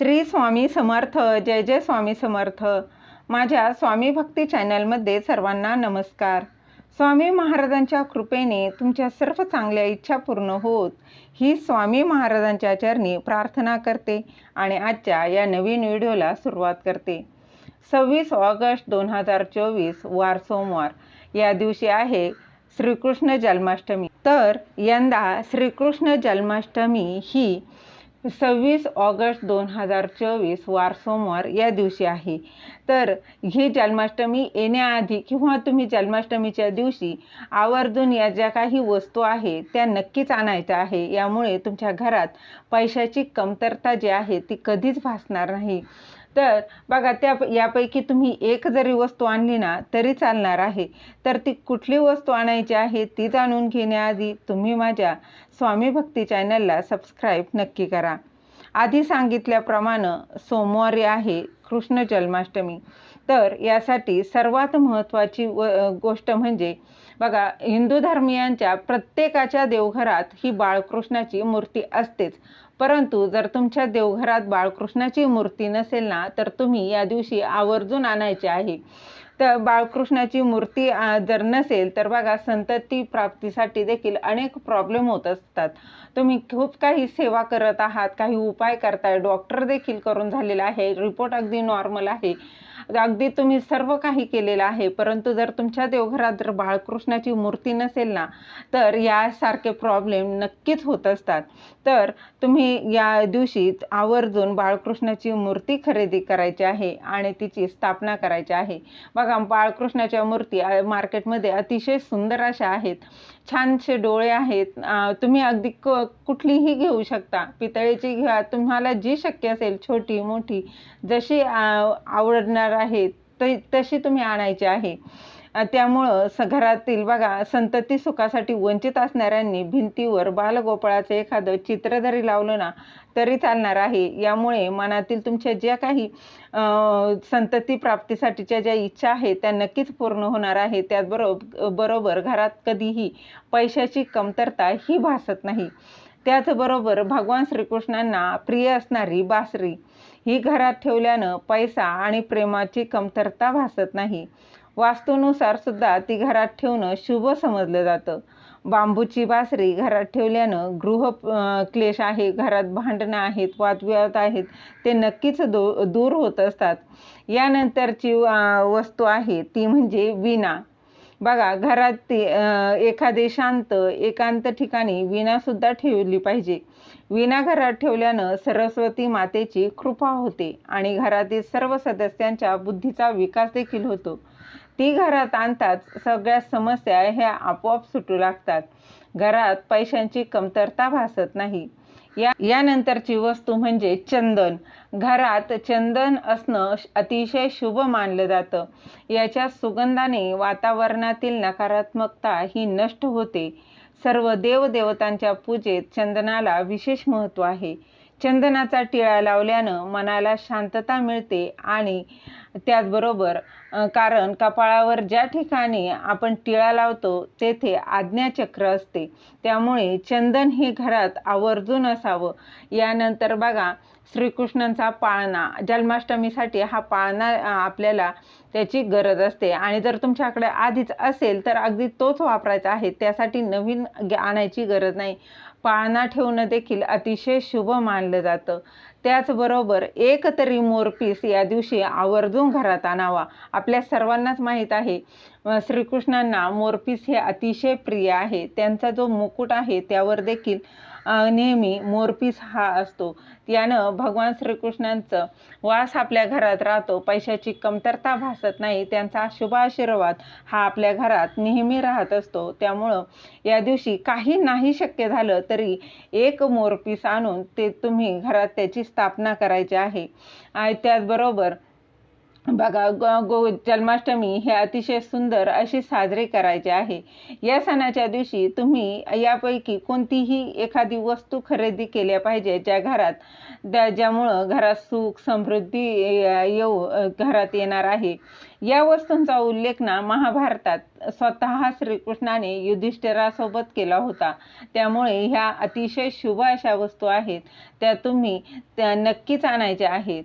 श्री स्वामी समर्थ जय जय स्वामी समर्थ. माझ्या स्वामी भक्ती चॅनलमध्ये सर्वांना नमस्कार. स्वामी महाराजांच्या कृपेने तुमच्या सर्व चांगल्या इच्छा पूर्ण होत ही स्वामी महाराजांच्या चरणी प्रार्थना करते आणि आजच्या या नवीन व्हिडिओला सुरुवात करते. सव्वीस ऑगस्ट दोन हजार चोवीस वार सोमवार. या दिवशी आहे श्रीकृष्ण जन्माष्टमी. तर यंदा श्रीकृष्ण जन्माष्टमी ही सव्वीस ऑगस्ट दोन हजार चोवीस वार सोमवार या दिवशी आहे. तर ही जन्माष्टमी येण्याआधी किंवा तुम्ही जन्माष्टमीच्या दिवशी आवर्जून या ज्या काही वस्तू आहे त्या नक्कीच आणायच्या आहे. यामुळे तुमच्या घरात पैशाची कमतरता जी आहे ती कधीच भासणार नाही. तर बघा त्या यापैकी तुम्ही एक जरी वस्तू आणली ना तरी चालणार आहे. तर ती कुठली वस्तू आणायची आहे ती जाणून घेण्याआधी तुम्ही माझ्या स्वामी भक्ती चॅनलला सबस्क्राईब नक्की करा. आधी सांगितल्याप्रमाणे सोमवारी आहे कृष्ण जन्माष्टमी. तर यासाठी सर्वात महत्त्वाची व गोष्ट म्हणजे बघा हिंदू धर्मियांच्या प्रत्येकाच्या देवघरात ही बाळकृष्णाची मूर्ती असतेच. परंतु जर तुमच्या देवघरात बाळकृष्णाची मूर्ती नसेल ना तर तुम्ही या दिवशी आवर्जून आणायची आहे. तर बाळकृष्णाची मूर्ती जर नसेल तर बघा संतती प्राप्तीसाठी देखील अनेक प्रॉब्लेम होत असतात. तुम्ही खूप काही सेवा करत आहात काही उपाय करताय डॉक्टर देखील करून झालेला आहे रिपोर्ट अगदी नॉर्मल आहे. अगदी तुम्ही सर्व काही केलेलं आहे. परंतु जर तुमच्या देवघरात जर बाळकृष्णाची मूर्ती नसेल ना तर यासारखे प्रॉब्लेम नक्कीच होत असतात. तर तुम्ही या दिवशी आवर्जून बाळकृष्णाची मूर्ती खरेदी करायची आहे आणि तिची स्थापना करायची आहे. बघा बाळकृष्णाच्या मूर्ती मार्केटमध्ये अतिशय सुंदर अशा आहेत. छानसे डोळे आहेत. तुम्ही अगदी क कुठलीही घेऊ शकता. पितळेची घ्या. तुम्हाला जी शक्य असेल छोटी मोठी जशी आवडणार आहे तशी तुम्ही आणायची आहे. त्यामुळं स घरातील बघा संतती सुखासाठी वंचित असणाऱ्यांनी भिंतीवर बालगोपाळाचं एखादं चित्र जरी लावलं ना तरी चालणार आहे. यामुळे मनातील तुमच्या ज्या काही संतती प्राप्तीसाठीच्या ज्या इच्छा आहेत त्या नक्कीच पूर्ण होणार आहे. त्याचबरोबर बरोबर घरात कधीही पैशाची कमतरता ही भासत नाही. त्याचबरोबर भगवान श्रीकृष्णांना प्रिय असणारी बासरी ही घरात ठेवल्यानं पैसा आणि प्रेमाची कमतरता भासत नाही. वास्तूनुसार सुद्धा ती घरात ठेवणं शुभ समजलं जातं. बांबूची बासरी घरात ठेवल्यानं गृह क्लेश आहे घरात भांडणं आहेत वादविवाद आहेत ते नक्कीच दो दूर होत असतात. यानंतरची वस्तू आहे ती म्हणजे विणा. बघा घरात ती एखादे शांत एकांत ठिकाणी विणासुद्धा ठेवली पाहिजे. विणा घरात ठेवल्यानं सरस्वती मातेची कृपा होते आणि घरातील सर्व सदस्यांच्या बुद्धीचा विकास देखील होतो. ती घरात आणतात सगळ्या समस्या ह्या आपोआप सुटू लागतात. घरात पैशांची कमतरता भासत नाही. या यानंतरची वस्तू म्हणजे चंदन. घरात चंदन असणं अतिशय शुभ मानलं जातं. याच्या सुगंधाने वातावरणातील नकारात्मकता ही नष्ट होते. सर्व देवदेवतांच्या पूजेत चंदनाला विशेष महत्त्व आहे. चंदनाचा टिळा लावल्यानं मनाला शांतता मिळते आणि त्याचबरोबर कारण कपाळावर ज्या ठिकाणी आपण टिळा लावतो तेथे आज्ञाचक्र असते. त्यामुळे चंदन हे घरात आवर्जून असावं. यानंतर बघा श्रीकृष्णांचा पाळणा. जन्माष्टमीसाठी हा पाळणा आपल्याला त्याची गरज असते. आणि जर तुमच्याकडे आधीच असेल तर अगदी तोच वापरायचा आहे. त्यासाठी नवीन आणायची गरज नाही. पाळणा ठेवणं देखील अतिशय शुभ मानलं जातं. त्याचबरोबर एक तरी मोरपीस या दिवशी आवर्जून घरात आणावा. आपल्या सर्वांनाच माहीत आहे. श्रीकृष्णांना मोरपीस हे अतिशय प्रिय आहे. त्यांचा जो मुकुट आहे त्यावर देखील नेहमी मोरपीस हा असतो. यानं भगवान श्रीकृष्णांचं वास आपल्या घरात राहतो. पैशाची कमतरता भासत नाही. त्यांचा शुभ आशीर्वाद हा आपल्या घरात नेहमी राहत असतो. त्यामुळं या दिवशी काही नाही शक्य झालं तरी एक मोरपीस आणून ते तुम्ही घरात त्याची स्थापना करायची आहे. त्याचबरोबर बघा ग गो जन्माष्टमी हे अतिशय सुंदर अशी साजरी करायचे आहे. या सणाच्या दिवशी तुम्ही यापैकी कोणतीही एखादी वस्तू खरेदी केल्या पाहिजे ज्या घरात ज्या ज्यामुळं घरात सुख समृद्धी येऊ घरात येणार आहे. या वस्तूंचा उल्लेख ना महाभारतात स्वतः श्रीकृष्णाने युधिष्ठिरासोबत केला होता. त्यामुळे ह्या अतिशय शुभ अशा वस्तू आहेत. त्या तुम्ही त्या नक्कीच आणायच्या आहेत.